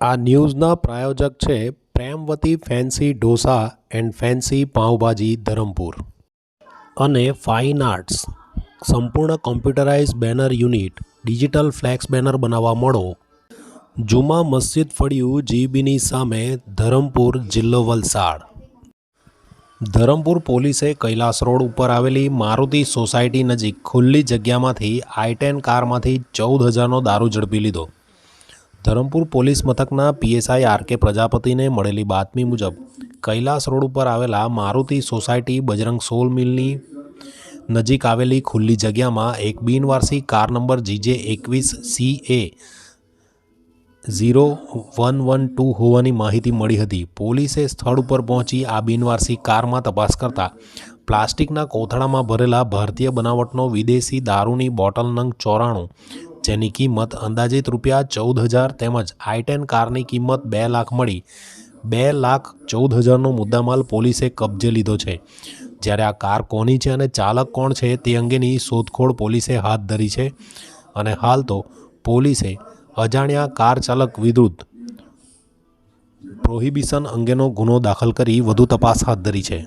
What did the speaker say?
આ ન્યૂઝના પ્રાયોજક છે Premvati fancy dosa and fancy pav bhaji Dharampur. અને ફાઇન આર્ટ્સ. સંપૂર્ણ computerise banner unit, digital flex banner બનાવવા મળો. જુમા મસ્જિદ ફળિયું જીબીની સામે ધરમપુર જિલ્લો વલસાડ. ધરમપુર પોલીસે કૈલાસ રોડ ઉપર આવેલી મારુતિ સોસાયટી નજીક ખુલ્લી જગ્યામાંથી આઈ કારમાંથી ચૌદ હજારનો દારૂ ઝડપી લીધો. ધરમપુર પોલીસ મથકના પીએસઆઈ આર કે પ્રજાપતિને મળેલી બાતમી મુજબ, કૈલાસ રોડ ઉપર આવેલા મારુતિ સોસાયટી બજરંગ સોલ મિલની નજીક આવેલી ખુલ્લી જગ્યામાં એક બિનવારસી કાર નંબર જીજે એકવીસ C A zero one one two હોવાની માહિતી મળી હતી. પોલીસે સ્થળ ઉપર પહોંચી આ બિનવારસી કારમાં તપાસ કરતા પ્લાસ્ટિકના કોથળામાં ભરેલા ભારતીય બનાવટનો વિદેશી દારૂની બોટલ નંગ ચોરાણું જેની કિંમત અંદાજિત રૂપિયા ચૌદ હજાર તેમજ આઈ કારની કિંમત બે લાખ મળી. બે લાખ ચૌદ હજારનો મુદ્દામાલ પોલીસે કબજે લીધો છે. જ્યારે આ કાર કોની છે અને ચાલક કોણ છે તે અંગેની શોધખોળ પોલીસે હાથ ધરી છે. અને હાલ તો પોલીસે અજાણ્યા કાર ચાલક વિરુદ્ધ પ્રોહિબિશન અંગેનો ગુનો દાખલ કરી વધુ તપાસ હાથ ધરી છે.